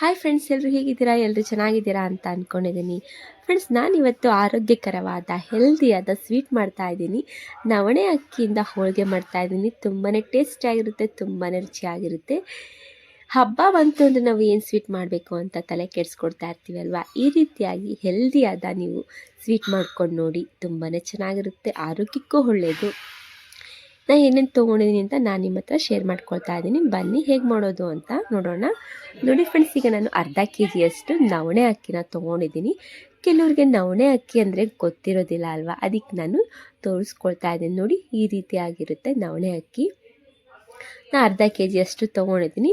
Hi friends ಎಲ್ಲರೂ ಹೇಗಿದ್ದೀರಾ? ಎಲ್ಲರೂ ಚೆನ್ನಾಗಿದ್ದೀರಾ ಅಂತ ಅಂದ್ಕೊಂಡಿದ್ದೀನಿ ಫ್ರೆಂಡ್ಸ್ ನಾನಿವತ್ತು ಆರೋಗ್ಯಕರವಾದ ಹೆಲ್ದಿಯಾದ ಸ್ವೀಟ್ ಮಾಡ್ತಾ ಇದ್ದೀನಿ. ನವಣೆ ಅಕ್ಕಿಯಿಂದ ಹೋಳಿಗೆ ಮಾಡ್ತಾ ಇದ್ದೀನಿ. ತುಂಬಾ ಟೇಸ್ಟಿಯಾಗಿರುತ್ತೆ ತುಂಬಾ ರುಚಿಯಾಗಿರುತ್ತೆ. ಹಬ್ಬ ಬಂತು ಅಂದರೆ ನಾವು ಏನು ಸ್ವೀಟ್ ಮಾಡಬೇಕು ಅಂತ ತಲೆ ಕೆಡಿಸ್ಕೊಡ್ತಾ ಇರ್ತೀವಿ ಅಲ್ವಾ ಈ ರೀತಿಯಾಗಿ ಹೆಲ್ದಿಯಾದ ನೀವು ಸ್ವೀಟ್ ಮಾಡ್ಕೊಂಡು ನೋಡಿ ತುಂಬಾ ಚೆನ್ನಾಗಿರುತ್ತೆ. ಆರೋಗ್ಯಕ್ಕೂ ಒಳ್ಳೆಯದು ನಾನು ಏನೇನು ತೊಗೊಂಡಿದ್ದೀನಿ ಅಂತ ನಾನು ನಿಮ್ಮ ಹತ್ರ ಶೇರ್ ಮಾಡ್ಕೊಳ್ತಾ ಇದ್ದೀನಿ ಬನ್ನಿ ಹೇಗೆ ಮಾಡೋದು ಅಂತ ನೋಡೋಣ. ನೋಡಿ ಫ್ರೆಂಡ್ಸ್ ಈಗ ನಾನು ಅರ್ಧ ಕೆ ಜಿಯಷ್ಟು ನವಣೆ ಅಕ್ಕಿನ ತೊಗೊಂಡಿದ್ದೀನಿ ಕೆಲವ್ರಿಗೆ ನವಣೆ ಅಕ್ಕಿ ಅಂದರೆ ಗೊತ್ತಿರೋದಿಲ್ಲ ಅಲ್ವಾ? ಅದಕ್ಕೆ ನಾನು ತೋರಿಸ್ಕೊಳ್ತಾ ಇದ್ದೀನಿ ನೋಡಿ ಈ ರೀತಿಯಾಗಿರುತ್ತೆ ನವಣೆ ಅಕ್ಕಿ. ನಾನು ಅರ್ಧ ಕೆ ಜಿಯಷ್ಟು ತೊಗೊಂಡಿದ್ದೀನಿ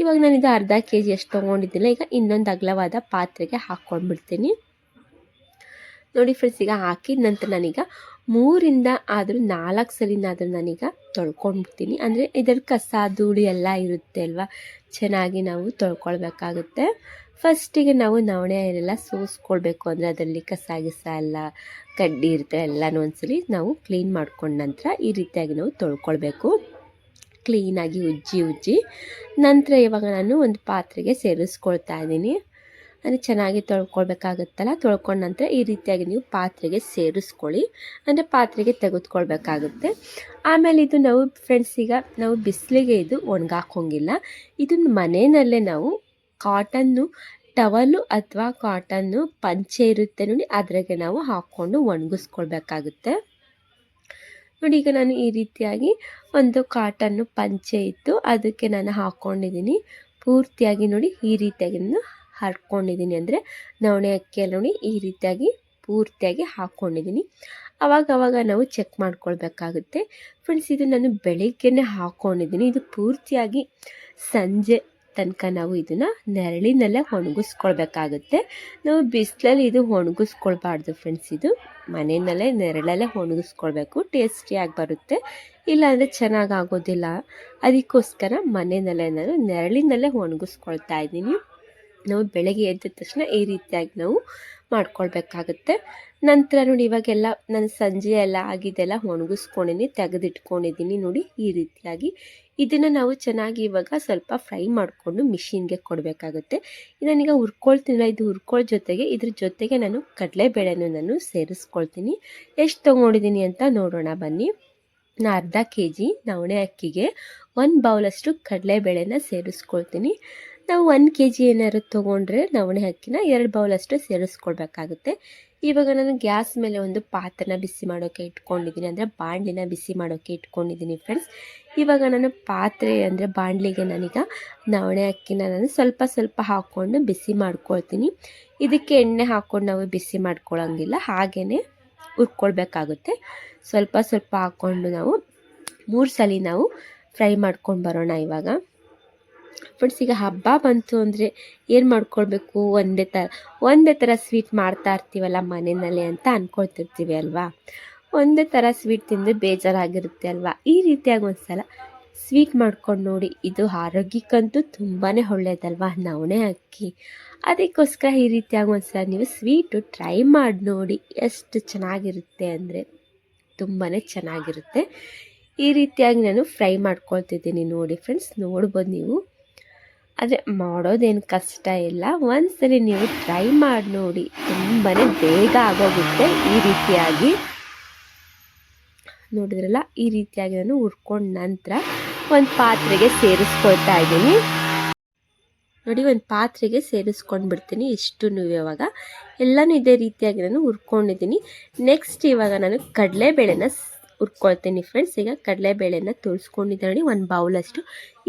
ಇವಾಗ ನಾನಿದು ಅರ್ಧ ಕೆ ಜಿಯಷ್ಟು ತೊಗೊಂಡಿದ್ದಿಲ್ಲ, ಈಗ ಇನ್ನೊಂದು ಅಗಲವಾದ ಪಾತ್ರೆಗೆ ಹಾಕ್ಕೊಂಡ್ಬಿಡ್ತೀನಿ ನೋಡಿ ಫ್ರೆಂಡ್ಸ್ ಈಗ ಹಾಕಿದ ನಂತರ ನಾನೀಗ ಮೂರಿಂದ ಆದರೂ ನಾಲ್ಕು ಸಲಿನಾದರೂ ನಾನೀಗ ತೊಳ್ಕೊಂಡ್ಬಿಡ್ತೀನಿ. ಅಂದರೆ ಇದರ ಕಸ, ಧೂಳಿ ಎಲ್ಲ ಇರುತ್ತೆ ಅಲ್ವಾ? ಚೆನ್ನಾಗಿ ನಾವು ತೊಳ್ಕೊಳ್ಬೇಕಾಗುತ್ತೆ. ಫಸ್ಟಿಗೆ ನಾವು ನವಣೆ ಎಲ್ಲ ಸೋಸ್ಕೊಳ್ಬೇಕು. ಅಂದರೆ ಅದರಲ್ಲಿ ಕಸ, ಗಿಸ ಎಲ್ಲ, ಕಡ್ಡಿ ಇರುತ್ತೆ ಎಲ್ಲನೂ ಒಂದ್ಸಲಿ ನಾವು ಕ್ಲೀನ್ ಮಾಡ್ಕೊಂಡ ನಂತರ ಈ ರೀತಿಯಾಗಿ ನಾವು ತೊಳ್ಕೊಳ್ಬೇಕು. ಕ್ಲೀನಾಗಿ ಉಜ್ಜಿ ಉಜ್ಜಿ. ನಂತರ ಇವಾಗ ನಾನು ಒಂದು ಪಾತ್ರೆಗೆ ಸೇರಿಸ್ಕೊಳ್ತಾ ಇದ್ದೀನಿ. ಅಂದರೆ ಚೆನ್ನಾಗಿ ತೊಳ್ಕೊಳ್ಬೇಕಾಗುತ್ತಲ್ಲ? ತೊಳ್ಕೊಂಡ ನಂತರ ಈ ರೀತಿಯಾಗಿ ನೀವು ಪಾತ್ರೆಗೆ ಸೇರಿಸ್ಕೊಳ್ಳಿ. ಅಂದರೆ ಪಾತ್ರೆಗೆ ತೆಗೆದುಕೊಳ್ಬೇಕಾಗುತ್ತೆ. ಆಮೇಲೆ ಇದು ನಾವು ಫ್ರೆಂಡ್ಸ್ ಈಗ ನಾವು ಬಿಸಿಲಿಗೆ ಇದು ಒಣಗಾಕೋಂಗಿಲ್ಲ ಇದನ್ನು ಮನೆಯಲ್ಲೇ ನಾವು ಕಾಟನ್ನು ಟವಲು ಅಥವಾ ಕಾಟನ್ನು ಪಂಚೆ ಇರುತ್ತೆ ನೋಡಿ, ಅದ್ರಾಗೆ ನಾವು ಹಾಕ್ಕೊಂಡು ಒಣಗಿಸ್ಕೊಳ್ಬೇಕಾಗುತ್ತೆ. ನೋಡಿ, ಈಗ ನಾನು ಈ ರೀತಿಯಾಗಿ ಒಂದು ಕಾಟನ್ನು ಪಂಚೆ ಇತ್ತು. ಅದಕ್ಕೆ ನಾನು ಹಾಕ್ಕೊಂಡಿದ್ದೀನಿ. ಪೂರ್ತಿಯಾಗಿ ನೋಡಿ, ಈ ರೀತಿಯಾಗಿ ನಾನು ಹರ್ಕೊಂಡಿದ್ದೀನಿ ಅಂದರೆ ನವಣೆ ಅಕ್ಕಿ ಅಲ್ಲೋಣಿ ಈ ರೀತಿಯಾಗಿ ಪೂರ್ತಿಯಾಗಿ ಹಾಕ್ಕೊಂಡಿದ್ದೀನಿ ಅವಾಗ ಅವಾಗ ನಾವು ಚೆಕ್ ಮಾಡ್ಕೊಳ್ಬೇಕಾಗುತ್ತೆ. ಫ್ರೆಂಡ್ಸ್ ಇದು ನಾನು ಬೆಳಿಗ್ಗೆನೇ ಹಾಕ್ಕೊಂಡಿದ್ದೀನಿ ಇದು ಪೂರ್ತಿಯಾಗಿ ಸಂಜೆ ತನಕ ನಾವು ಇದನ್ನು ನೆರಳಿನಲ್ಲೇ ಒಣಗಿಸ್ಕೊಳ್ಬೇಕಾಗುತ್ತೆ. ನಾವು ಬಿಸಿಲಲ್ಲಿ ಇದು ಒಣಗಿಸ್ಕೊಳ್ಬಾರ್ದು ಫ್ರೆಂಡ್ಸ್ ಇದು ಮನೆಯಲ್ಲೇ ನೆರಳಲ್ಲೇ ಒಣಗಿಸ್ಕೊಳ್ಬೇಕು. ಟೇಸ್ಟಿಯಾಗಿ ಬರುತ್ತೆ. ಇಲ್ಲಾಂದರೆ ಚೆನ್ನಾಗಿ ಆಗೋದಿಲ್ಲ. ಅದಕ್ಕೋಸ್ಕರ ಮನೆಯಲ್ಲೇ ನಾನು ನೆರಳಿನಲ್ಲೇ ಒಣಗಿಸ್ಕೊಳ್ತಾ ಇದ್ದೀನಿ. ನಾವು ಬೆಳಗ್ಗೆ ಎದ್ದ ತಕ್ಷಣ ಈ ರೀತಿಯಾಗಿ ನಾವು ಮಾಡ್ಕೊಳ್ಬೇಕಾಗುತ್ತೆ. ನಂತರ ನೋಡಿ ಇವಾಗೆಲ್ಲ ನಾನು ಸಂಜೆ ಎಲ್ಲ ಆಗಿದೆಲ್ಲ ಒಣಗಿಸ್ಕೊಂಡಿನಿ ತೆಗೆದಿಟ್ಕೊಂಡಿದ್ದೀನಿ ನೋಡಿ ಈ ರೀತಿಯಾಗಿ. ಇದನ್ನು ನಾವು ಚೆನ್ನಾಗಿ ಇವಾಗ ಸ್ವಲ್ಪ ಫ್ರೈ ಮಾಡಿಕೊಂಡು ಮಿಷಿನ್ಗೆ ಕೊಡಬೇಕಾಗುತ್ತೆ. ನಾನೀಗ ಹುರ್ಕೊಳ್ತೀನಿ ಇದು ಹುರ್ಕೊಳ್ಳೋ ಜೊತೆಗೆ, ಇದ್ರ ಜೊತೆಗೆ ನಾನು ಕಡಲೆಬೇಳೆನೂ ನಾನು ಸೇರಿಸ್ಕೊಳ್ತೀನಿ. ಎಷ್ಟು ತೊಗೊಂಡಿದ್ದೀನಿ ಅಂತ ನೋಡೋಣ ಬನ್ನಿ. ನಾನು ಅರ್ಧ ಕೆ ಜಿ ನವಣೆ ಅಕ್ಕಿಗೆ ಒಂದು ಬೌಲಷ್ಟು ಕಡಲೆಬೇಳೆನ ಸೇರಿಸ್ಕೊಳ್ತೀನಿ. ನಾವು ಒನ್ ಕೆ ಜಿ ಏನಾದ್ರು ತೊಗೊಂಡ್ರೆ ನವಣೆ ಅಕ್ಕಿನ ಎರಡು ಬೌಲಷ್ಟು ಸೇರಿಸ್ಕೊಳ್ಬೇಕಾಗುತ್ತೆ. ಇವಾಗ ನಾನು ಗ್ಯಾಸ್ ಮೇಲೆ ಒಂದು ಪಾತ್ರನ ಬಿಸಿ ಮಾಡೋಕ್ಕೆ ಇಟ್ಕೊಂಡಿದ್ದೀನಿ. ಅಂದರೆ ಬಾಣಲಿನ ಬಿಸಿ ಮಾಡೋಕ್ಕೆ ಇಟ್ಕೊಂಡಿದ್ದೀನಿ ಫ್ರೆಂಡ್ಸ್ ಇವಾಗ ನಾನು ಪಾತ್ರೆ ಅಂದರೆ ಬಾಣಲಿಗೆ ನಾನೀಗ ನವಣೆ ಅಕ್ಕಿನ ನಾನು ಸ್ವಲ್ಪ ಸ್ವಲ್ಪ ಹಾಕ್ಕೊಂಡು ಬಿಸಿ ಮಾಡ್ಕೊಳ್ತೀನಿ. ಇದಕ್ಕೆ ಎಣ್ಣೆ ಹಾಕ್ಕೊಂಡು ನಾವು ಬಿಸಿ ಮಾಡ್ಕೊಳ್ಳೋಂಗಿಲ್ಲ ಹಾಗೇ ಹುರ್ಕೊಳ್ಬೇಕಾಗುತ್ತೆ. ಸ್ವಲ್ಪ ಸ್ವಲ್ಪ ಹಾಕ್ಕೊಂಡು ನಾವು ಮೂರು ಸಲ ನಾವು ಫ್ರೈ ಮಾಡ್ಕೊಂಡು ಬರೋಣ ಇವಾಗ. ಫ್ರೆಂಡ್ಸ್ ಈಗ ಹಬ್ಬ ಬಂತು ಅಂದರೆ ಏನು ಮಾಡ್ಕೊಳ್ಬೇಕು? ಒಂದೇ ಥರ ಒಂದೇ ಥರ ಸ್ವೀಟ್ ಮಾಡ್ತಾ ಇರ್ತೀವಲ್ಲ ಮನೆಯಲ್ಲಿ ಅಂತ ಅಂದ್ಕೊಳ್ತಿರ್ತೀವಿ ಅಲ್ವಾ? ಒಂದೇ ಥರ ಸ್ವೀಟ್ ತಿಂದು ಬೇಜಾರಾಗಿರುತ್ತೆ ಅಲ್ವಾ? ಈ ರೀತಿಯಾಗಿ ಒಂದು ಸಲ ಸ್ವೀಟ್ ಮಾಡ್ಕೊಂಡು ನೋಡಿ, ಇದು ಆರೋಗ್ಯಕ್ಕಂತೂ ತುಂಬಾ ಒಳ್ಳೆಯದಲ್ವಾ ನವಣೆ ಅಕ್ಕಿ? ಅದಕ್ಕೋಸ್ಕರ ಈ ರೀತಿಯಾಗಿ ಒಂದು ಸಲ ನೀವು ಸ್ವೀಟು ಟ್ರೈ ಮಾಡಿ ನೋಡಿ, ಎಷ್ಟು ಚೆನ್ನಾಗಿರುತ್ತೆ ಅಂದರೆ ತುಂಬಾ ಚೆನ್ನಾಗಿರುತ್ತೆ. ಈ ರೀತಿಯಾಗಿ ನಾನು ಫ್ರೈ ಮಾಡ್ಕೊಳ್ತಿದ್ದೀನಿ ನೋಡಿ ಫ್ರೆಂಡ್ಸ್ ನೋಡ್ಬೋದು ನೀವು. ಆದರೆ ಮಾಡೋದೇನು ಕಷ್ಟ ಇಲ್ಲ. ಒಂದ್ಸರಿ ನೀವು ಟ್ರೈ ಮಾಡಿ ನೋಡಿ. ತುಂಬಾ ಬೇಗ ಆಗೋಗುತ್ತೆ ಈ ರೀತಿಯಾಗಿ. ನೋಡಿದ್ರಲ್ಲ, ಈ ರೀತಿಯಾಗಿ ನಾನು ಹುರ್ಕೊಂಡ ನಂತರ ಒಂದು ಪಾತ್ರೆಗೆ ಸೇರಿಸ್ಕೊಳ್ತಾ ಇದ್ದೀನಿ. ನೋಡಿ, ಒಂದು ಪಾತ್ರೆಗೆ ಸೇರಿಸ್ಕೊಂಡು ಬಿಡ್ತೀನಿ ಇಷ್ಟು ಇವಾಗ. ಎಲ್ಲನೂ ಇದೇ ರೀತಿಯಾಗಿ ನಾನು ಹುರ್ಕೊಂಡಿದ್ದೀನಿ. ನೆಕ್ಸ್ಟ್ ಇವಾಗ ನಾನು ಕಡಲೆಬೇಳೆನ ಹುರ್ಕೊಳ್ತೀನಿ ಫ್ರೆಂಡ್ಸ್ ಈಗ ಕಡಲೆಬೇಳೆನ ತುಳ್ಸ್ಕೊಂಡಿದ್ದೆ ನೋಡಿ ಒಂದು ಬೌಲಷ್ಟು.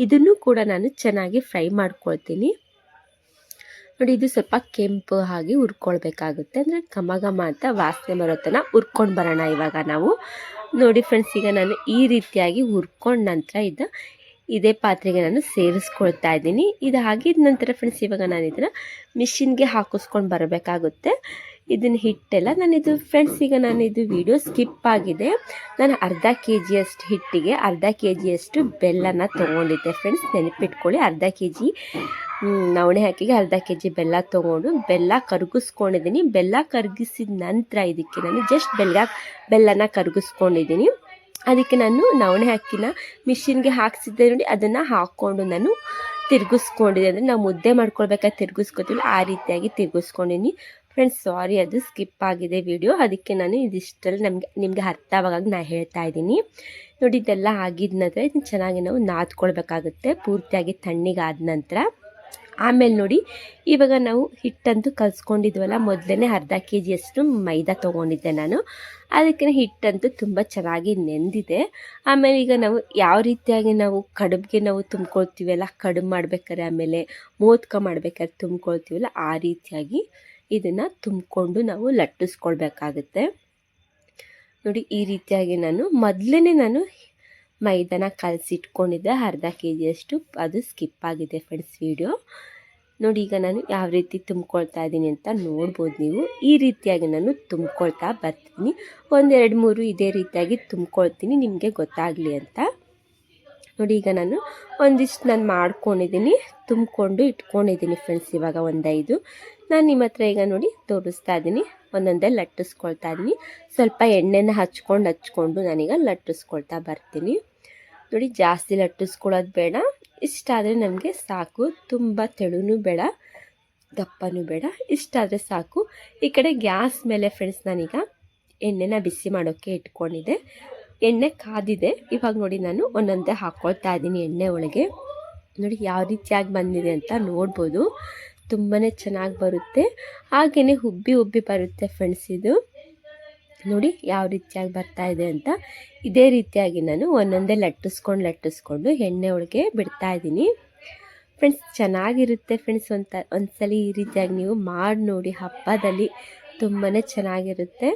ಇದನ್ನು ಕೂಡ ನಾನು ಚೆನ್ನಾಗಿ ಫ್ರೈ ಮಾಡ್ಕೊಳ್ತೀನಿ. ನೋಡಿ, ಇದು ಸ್ವಲ್ಪ ಕೆಂಪು ಆಗಿ ಹುರ್ಕೊಳ್ಬೇಕಾಗುತ್ತೆ. ಅಂದರೆ ಘಮ ಘಮ ಅಂತ ವಾಸನೆ ಬರೋ ತನಕ ಹುರ್ಕೊಂಡು ಬರೋಣ ಇವಾಗ ನಾವು. ನೋಡಿ ಫ್ರೆಂಡ್ಸ್ ಈಗ ನಾನು ಈ ರೀತಿಯಾಗಿ ಹುರ್ಕೊಂಡ ನಂತರ ಇದು ಇದೇ ಪಾತ್ರೆಗೆ ನಾನು ಸೇರಿಸ್ಕೊಳ್ತಾ ಇದ್ದೀನಿ. ಇದು ಆಗಿದ ನಂತರ ಫ್ರೆಂಡ್ಸ್ ಇವಾಗ ನಾನು ಇದನ್ನು ಮಿಷಿನ್ಗೆ ಹಾಕಿಸ್ಕೊಂಡು ಬರಬೇಕಾಗುತ್ತೆ. ಇದನ್ನ ಹಿಟ್ಟೆಲ್ಲ ನಾನಿದು ಫ್ರೆಂಡ್ಸ್ ಈಗ ನಾನು ಇದು ವಿಡಿಯೋ ಸ್ಕಿಪ್ ಆಗಿದೆ. ನಾನು ಅರ್ಧ ಕೆ ಜಿಯಷ್ಟು ಹಿಟ್ಟಿಗೆ ಅರ್ಧ ಕೆ ಜಿಯಷ್ಟು ಬೆಲ್ಲನ ತೊಗೊಂಡಿದ್ದೆ ಫ್ರೆಂಡ್ಸ್ ನೆನಪಿಟ್ಕೊಳ್ಳಿ. ಅರ್ಧ ಕೆ ಜಿ ನವಣೆ ಹಾಕಿಗೆ ಅರ್ಧ ಕೆ ಜಿ ಬೆಲ್ಲ ತೊಗೊಂಡು ಬೆಲ್ಲ ಕರಗಿಸ್ಕೊಂಡಿದ್ದೀನಿ. ಬೆಲ್ಲ ಕರಗಿಸಿದ ನಂತರ ಇದಕ್ಕೆ ನಾನು ಜಸ್ಟ್ ಬೆಲ್ಲ, ಬೆಲ್ಲನ ಕರಗಿಸ್ಕೊಂಡಿದ್ದೀನಿ. ಅದಕ್ಕೆ ನಾನು ನವಣೆ ಅಕ್ಕಿನ ಮಿಷಿನ್ಗೆ ಹಾಕ್ಸಿದ್ದೆ ನೋಡಿ, ಅದನ್ನು ಹಾಕ್ಕೊಂಡು ನಾನು ತಿರುಗಿಸ್ಕೊಂಡಿದ್ದೆ. ಅಂದರೆ ನಾವು ಮುದ್ದೆ ಮಾಡ್ಕೊಳ್ಬೇಕಾದ್ರೆ ತಿರುಗಿಸ್ಕೊತೀವಿ ಆ ರೀತಿಯಾಗಿ ತಿರುಗಿಸ್ಕೊಂಡಿನಿ. ಫ್ರೆಂಡ್ಸ್ ಸಾರಿ ಅದು ಸ್ಕಿಪ್ ಆಗಿದೆ ವಿಡಿಯೋ ಅದಕ್ಕೆ ನಾನು ಇದಿಷ್ಟರಲ್ಲಿ ನಮಗೆ, ನಿಮಗೆ ಅರ್ಥವಾಗ ನಾನು ಹೇಳ್ತಾ ಇದ್ದೀನಿ. ನೋಡಿ, ಇದೆಲ್ಲ ಆಗಿದ ನಂತರ ಇದನ್ನು ಚೆನ್ನಾಗಿ ನಾವು ನಾದ್ಕೊಳ್ಬೇಕಾಗುತ್ತೆ. ಪೂರ್ತಿಯಾಗಿ ತಣ್ಣಗಾದ ನಂತರ. ಆಮೇಲೆ ನೋಡಿ, ಇವಾಗ ನಾವು ಹಿಟ್ಟಂತೂ ಕಲಿಸ್ಕೊಂಡಿದ್ವಲ್ಲ ಮೊದಲೇ ಅರ್ಧ ಕೆ ಜಿಯಷ್ಟು ಮೈದಾ ತೊಗೊಂಡಿದ್ದೆ ನಾನು. ಅದಕ್ಕೆ ಹಿಟ್ಟಂತೂ ತುಂಬ ಚೆನ್ನಾಗಿ ನೆಂದಿದೆ. ಆಮೇಲೆ ಈಗ ನಾವು ಯಾವ ರೀತಿಯಾಗಿ ನಾವು ಕಡುಬಿಗೆ ನಾವು ತುಂಬ್ಕೊಳ್ತೀವಲ್ಲ, ಕಡುಬು ಮಾಡ್ಬೇಕಾದ್ರೆ ಆಮೇಲೆ ಮೋದಕ ಮಾಡ್ಬೇಕಾದ್ರೆ ತುಂಬ್ಕೊಳ್ತೀವಲ್ಲ, ಆ ರೀತಿಯಾಗಿ ಇದನ್ನು ತುಂಬಿಕೊಂಡು ನಾವು ಲಟ್ಟಿಸ್ಕೊಳ್ಬೇಕಾಗುತ್ತೆ. ನೋಡಿ, ಈ ರೀತಿಯಾಗಿ ನಾನು ಮೊದಲೇ ನಾನು ಮೈದಾನ ಕಲಸಿಟ್ಕೊಂಡಿದ್ದೆ ಅರ್ಧ ಕೆ ಜಿಯಷ್ಟು ಅದು ಸ್ಕಿಪ್ ಆಗಿದೆ ಫ್ರೆಂಡ್ಸ್ ವಿಡಿಯೋ ನೋಡಿ ಈಗ ನಾನು ಯಾವ ರೀತಿ ತುಂಬ್ಕೊಳ್ತಾ ಇದ್ದೀನಿ ಅಂತ ನೋಡ್ಬೋದು ನೀವು. ಈ ರೀತಿಯಾಗಿ ನಾನು ತುಂಬ್ಕೊಳ್ತಾ ಬರ್ತೀನಿ. ಒಂದೆರಡು ಮೂರು ಇದೇ ರೀತಿಯಾಗಿ ತುಂಬ್ಕೊಳ್ತೀನಿ, ನಿಮಗೆ ಗೊತ್ತಾಗಲಿ ಅಂತ. ನೋಡಿ ಈಗ ನಾನು ಒಂದಿಷ್ಟು ನಾನು ಮಾಡ್ಕೊಂಡಿದ್ದೀನಿ, ತುಂಬಿಕೊಂಡು ಇಟ್ಕೊಂಡಿದ್ದೀನಿ ಫ್ರೆಂಡ್ಸ್ ಇವಾಗ ಒಂದೈದು. ನಾನು ನಿಮ್ಮ ಹತ್ರ ಈಗ ನೋಡಿ ತೋರಿಸ್ತಾ ಇದ್ದೀನಿ, ಒಂದೊಂದೇ ಲಟ್ಟಿಸ್ಕೊಳ್ತಾ ಇದ್ದೀನಿ. ಸ್ವಲ್ಪ ಎಣ್ಣೆನ ಹಚ್ಕೊಂಡು ಹಚ್ಕೊಂಡು ನಾನೀಗ ಲಟ್ಟಿಸ್ಕೊಳ್ತಾ ಬರ್ತೀನಿ. ನೋಡಿ, ಜಾಸ್ತಿ ಲಟ್ಟಿಸ್ಕೊಳ್ಳೋದು ಬೇಡ. ಇಷ್ಟಾದರೆ ನಮಗೆ ಸಾಕು. ತುಂಬ ತೆಳುನೂ ಬೇಡ, ದಪ್ಪನೂ ಬೇಡ. ಇಷ್ಟಾದರೆ ಸಾಕು. ಈ ಕಡೆ ಗ್ಯಾಸ್ ಮೇಲೆ ಫ್ರೆಂಡ್ಸ್ ನಾನೀಗ ಎಣ್ಣೆನ ಬಿಸಿ ಮಾಡೋಕ್ಕೆ ಇಟ್ಕೊಂಡಿದ್ದೆ. ಎಣ್ಣೆ ಕಾದಿದೆ. ಇವಾಗ ನೋಡಿ, ನಾನು ಒಂದೊಂದೇ ಹಾಕ್ಕೊಳ್ತಾ ಇದ್ದೀನಿ ಎಣ್ಣೆ ಒಳಗೆ. ನೋಡಿ, ಯಾವ ರೀತಿಯಾಗಿ ಬಂದಿದೆ ಅಂತ ನೋಡ್ಬೋದು. ತುಂಬಾ ಚೆನ್ನಾಗಿ ಬರುತ್ತೆ. ಹಾಗೆಯೇ ಉಬ್ಬಿ ಉಬ್ಬಿ ಬರುತ್ತೆ ಫ್ರೆಂಡ್ಸ್ ಇದು. ನೋಡಿ ಯಾವ ರೀತಿಯಾಗಿ ಬರ್ತಾ ಇದೆ ಅಂತ. ಇದೇ ರೀತಿಯಾಗಿ ನಾನು ಒಂದೊಂದೇ ಲಟ್ಟಿಸ್ಕೊಂಡು ಲಟ್ಟಿಸ್ಕೊಂಡು ಎಣ್ಣೆ ಒಳಗೆ ಬಿಡ್ತಾ ಇದ್ದೀನಿ. ಫ್ರೆಂಡ್ಸ್, ಚೆನ್ನಾಗಿರುತ್ತೆ ಫ್ರೆಂಡ್ಸ್ ಒಂದು ಒಂದ್ಸಲ ಈ ರೀತಿಯಾಗಿ ನೀವು ಮಾಡಿ ನೋಡಿ, ಹಬ್ಬದಲ್ಲಿ ತುಂಬಾ ಚೆನ್ನಾಗಿರುತ್ತೆ.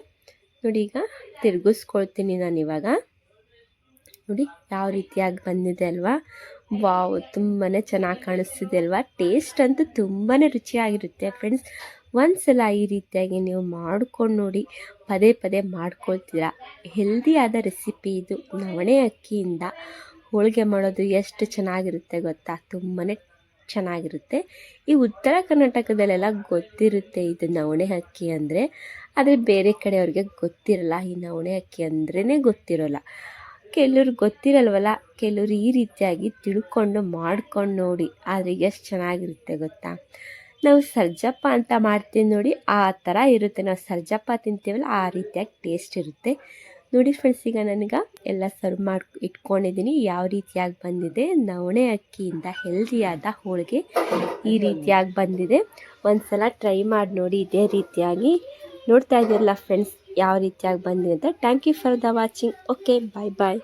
ನೋಡಿ ಈಗ ತಿರುಗಿಸ್ಕೊಳ್ತೀನಿ ನಾನು ಇವಾಗ. ನೋಡಿ ಯಾವ ರೀತಿಯಾಗಿ ಬಂದಿದೆ ಅಲ್ವಾ? ವಾವ್ ತುಂಬಾ ಚೆನ್ನಾಗಿ ಕಾಣಿಸ್ತಿದೆ ಅಲ್ವಾ? ಟೇಸ್ಟ್ ಅಂತೂ ತುಂಬಾ ರುಚಿಯಾಗಿರುತ್ತೆ ಫ್ರೆಂಡ್ಸ್. ಒಂದ್ಸಲ ಈ ರೀತಿಯಾಗಿ ನೀವು ಮಾಡ್ಕೊಂಡು ನೋಡಿ, ಪದೇ ಪದೇ ಮಾಡ್ಕೊಳ್ತೀರಾ. ಹೆಲ್ದಿಯಾದ ರೆಸಿಪಿ ಇದು. ನವಣೆ ಅಕ್ಕಿಯಿಂದ ಹೋಳಿಗೆ ಮಾಡೋದು ಎಷ್ಟು ಚೆನ್ನಾಗಿರುತ್ತೆ ಗೊತ್ತಾ? ತುಂಬಾ ಚೆನ್ನಾಗಿರುತ್ತೆ. ಈ ಉತ್ತರ ಕರ್ನಾಟಕದಲ್ಲೆಲ್ಲ ಗೊತ್ತಿರುತ್ತೆ ಇದು ನವಣೆ ಅಕ್ಕಿ ಅಂದರೆ. ಆದರೆ ಬೇರೆ ಕಡೆಯವ್ರಿಗೆ ಗೊತ್ತಿರಲ್ಲ. ಈ ನವಣೆ ಅಕ್ಕಿ ಅಂದ್ರೇ ಗೊತ್ತಿರೋಲ್ಲ. ಕೆಲವ್ರಿಗೆ ಗೊತ್ತಿರಲ್ವಲ್ಲ? ಕೆಲವ್ರು ಈ ರೀತಿಯಾಗಿ ತಿಳ್ಕೊಂಡು ಮಾಡ್ಕೊಂಡು ನೋಡಿ. ಆದರೆ ಎಷ್ಟು ಚೆನ್ನಾಗಿರುತ್ತೆ ಗೊತ್ತಾ? ನಾವು ಸರ್ಜಪ್ಪ ಅಂತ ಮಾಡ್ತೀವಿ ನೋಡಿ, ಆ ಥರ ಇರುತ್ತೆ. ನಾವು ಸರ್ಜಪ್ಪ ತಿಂತೀವಲ್ಲ, ಆ ರೀತಿಯಾಗಿ ಟೇಸ್ಟ್ ಇರುತ್ತೆ. ನೋಡಿ ಫ್ರೆಂಡ್ಸ್ ಈಗ ನನಗೆ ಎಲ್ಲ ಸರ್ವ್ ಮಾಡಿ, ಇಟ್ಕೊಂಡಿದ್ದೀನಿ. ಯಾವ ರೀತಿಯಾಗಿ ಬಂದಿದೆ? ನವಣೆ ಅಕ್ಕಿಯಿಂದ ಹೆಲ್ದಿಯಾದ ಹೋಳಿಗೆ ಈ ರೀತಿಯಾಗಿ ಬಂದಿದೆ. ಒಂದು ಸಲ ಟ್ರೈ ಮಾಡಿ ನೋಡಿ, ಇದೇ ರೀತಿಯಾಗಿ ನೋಡ್ತಾ ಇದ್ದೀರಲ್ಲ ಫ್ರೆಂಡ್ಸ್ ಯಾವ ರೀತಿಯಾಗಿ ಬಂದಿದೆ ಅಂತ. Thank you for the watching okay bye bye